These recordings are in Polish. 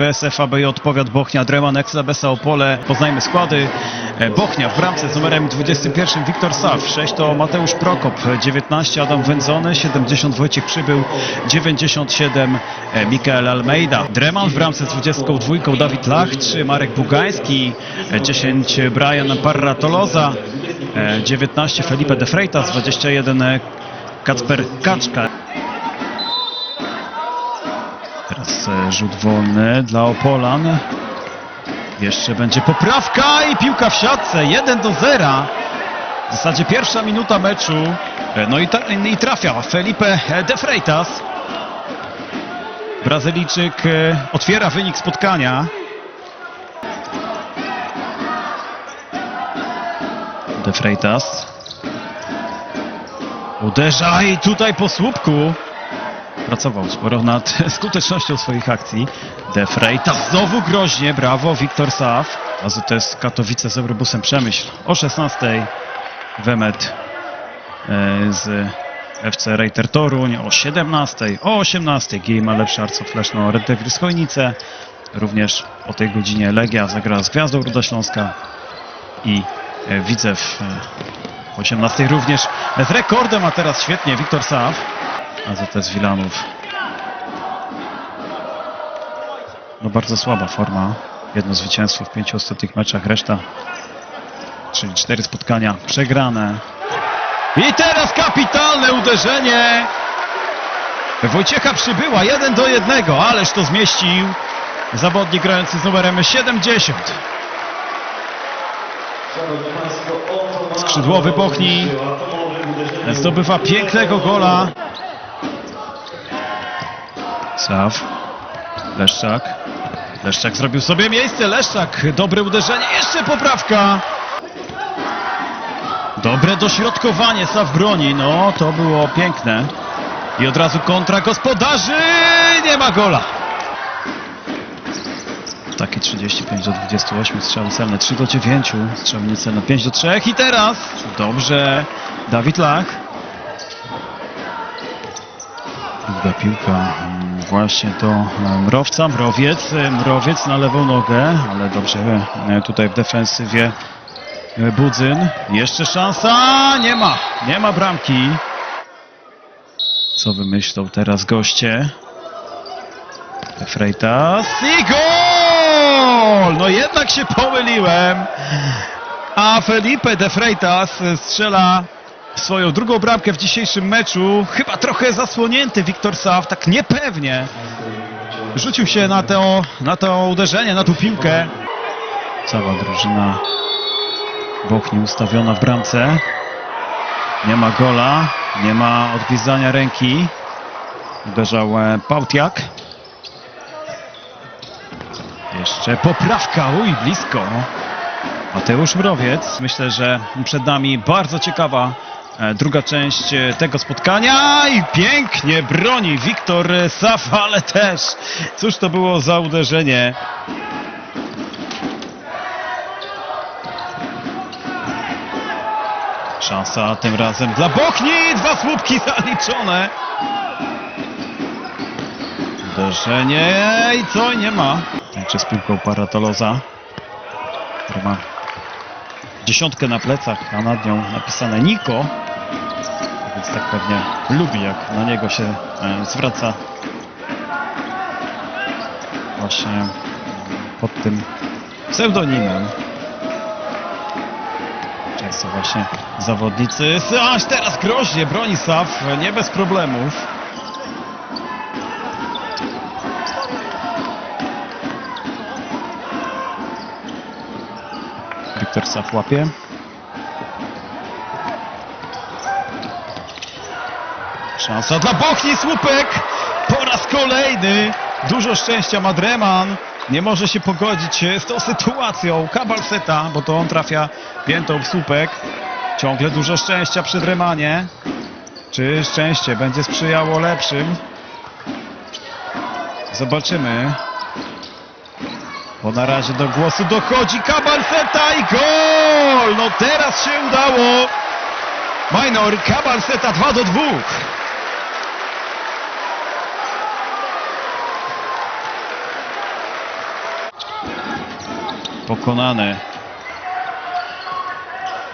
BSF ABJ Powiat Bochnia, Dreman Eksla Besa Opole. Poznajmy składy. E, Bochnia w bramce z numerem 21 Wiktor Saw, 6 to Mateusz Prokop, 19 Adam Wędzony, 70 Wojciech Przybył, 97 e, Mikael Almeida. Dreman w bramce z 22 Dawid Lach, 3 Marek Bugański, e, 10 Brian Parratoloza, e, 19 Felipe de Freitas, 21 e, Kacper Kaczka. Teraz e, rzut wolny dla Opolan. Jeszcze będzie poprawka i piłka w siatce. 1 do 0. W zasadzie pierwsza minuta meczu. E, No i, ta, i trafia Felipe de Freitas. Brazylijczyk e, otwiera wynik spotkania. De Freitas. Uderza i tutaj po słupku. Pracował sporo nad skutecznością swoich akcji. De Freitas znowu groźnie, brawo, Wiktor Saw. AZS Katowice z Eurobusem Przemyśl o 16. Wemet e, z FC Rejter Toruń o 17. O 18. GIMA Lepszy Arców Leszno Red Devils Chojnice. Również o tej godzinie Legia zagra z Gwiazdą Ruda Śląska i e, Widzew e, o 18 również z rekordem, a teraz świetnie Wiktor Saw. AZS Wilanów. No bardzo słaba forma. Jedno zwycięstwo w pięciu ostatnich meczach, reszta, czyli cztery spotkania przegrane. I teraz kapitalne uderzenie. Wojciecha przybyła, jeden do jednego, ależ to zmieścił zawodnik grający z numerem 70. Skrzydłowy Bochni zdobywa pięknego gola. Saw. Leszczak. Leszczak zrobił sobie miejsce. Leszczak. Dobre uderzenie. Jeszcze poprawka. Dobre dośrodkowanie. Saw broni. No, to było piękne. I od razu kontra gospodarzy. Nie ma gola. Takie 35 do 28 strzały celne, 3 do 9, strzały niecelne 5 do 3 i teraz dobrze Dawid Lach. Długa piłka właśnie do e, Mrowca, Mrowiec, e, Mrowiec na lewą nogę, ale dobrze e, tutaj w defensywie Budzyn. Jeszcze szansa, nie ma, nie ma bramki. Co wymyślą teraz goście? Freitas i gol! No jednak się pomyliłem. A Felipe de Freitas strzela swoją drugą bramkę w dzisiejszym meczu. Chyba trochę zasłonięty Wiktor Saw, tak niepewnie. Rzucił się na to, na to uderzenie, na tą piłkę. Cała drużyna Bochni ustawiona w bramce. Nie ma gola, nie ma odgwizdania ręki. Uderzał e, Pautiak. Jeszcze poprawka, uj, blisko. Mateusz Mrowiec. Myślę, że przed nami bardzo ciekawa druga część e, tego spotkania i pięknie broni Wiktor Saf, ale też cóż to było za uderzenie. Szansa tym razem dla Bochni, dwa słupki zaliczone. Uderzenie i co? Nie ma. Tańczy z piłką Paratoloza, który ma dziesiątkę na plecach, a nad nią napisane Niko. Więc tak pewnie lubi, jak na niego się e, zwraca właśnie e, pod tym pseudonimem. Często właśnie zawodnicy, aż teraz groźnie broni Saf, nie bez problemów. Wiktor Saf łapie. Szansa dla Bochni, słupek! Po raz kolejny! Dużo szczęścia ma Dreman. Nie może się pogodzić z tą sytuacją. Kabalseta, bo to on trafia piętą w słupek. Ciągle dużo szczęścia przy Dremanie. Czy szczęście będzie sprzyjało lepszym? Zobaczymy. Bo na razie do głosu dochodzi Kabalseta i gol! No teraz się udało! Minor Kabalseta 2 do 2. pokonany.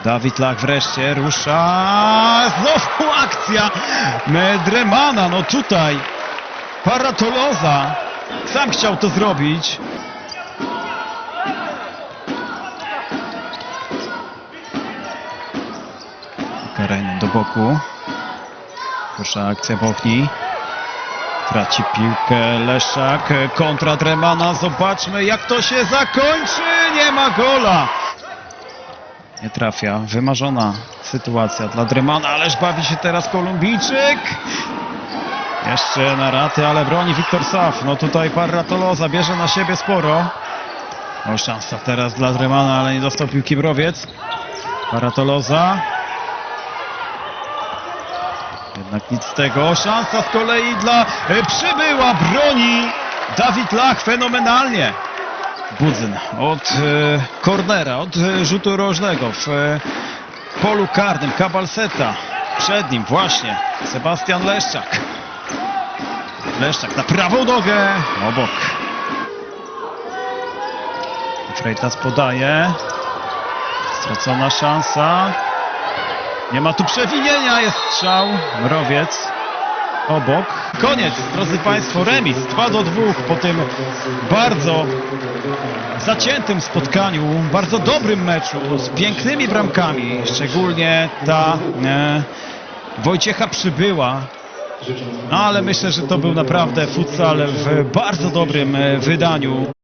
Dawid Lach wreszcie rusza. Znowu akcja Dremana. No tutaj Paratoloza sam chciał to zrobić. Karajnen do boku. Pierwsza akcja Bochni. Traci piłkę Leszak. Kontra Dremana. Zobaczmy jak to się zakończy. Nie ma gola. Nie trafia. Wymarzona sytuacja dla Dremana. Ależ bawi się teraz Kolumbijczyk. Jeszcze na raty, ale broni Wiktor Saf. No tutaj Parratoloza bierze na siebie sporo. O, szansa teraz dla Dremana, ale nie dostał piłki Browiec. Paratoloza. Jednak nic z tego. Szansa z kolei dla e, przybyła broni. Dawid Lach fenomenalnie. Budzyn od e, kornera, od e, rzutu rożnego w e, polu karnym. Kabalseta. Przed nim właśnie Sebastian Leszczak. Leszczak na prawą nogę. Obok. Freitas podaje. Stracona szansa. Nie ma tu przewinienia, jest strzał. Mrowiec obok. Koniec, drodzy Państwo, remis 2 do 2 po tym bardzo zaciętym spotkaniu, bardzo dobrym meczu z pięknymi bramkami, szczególnie ta e, Wojciecha Przybyła. No ale myślę, że to był naprawdę futsal w bardzo dobrym e, wydaniu.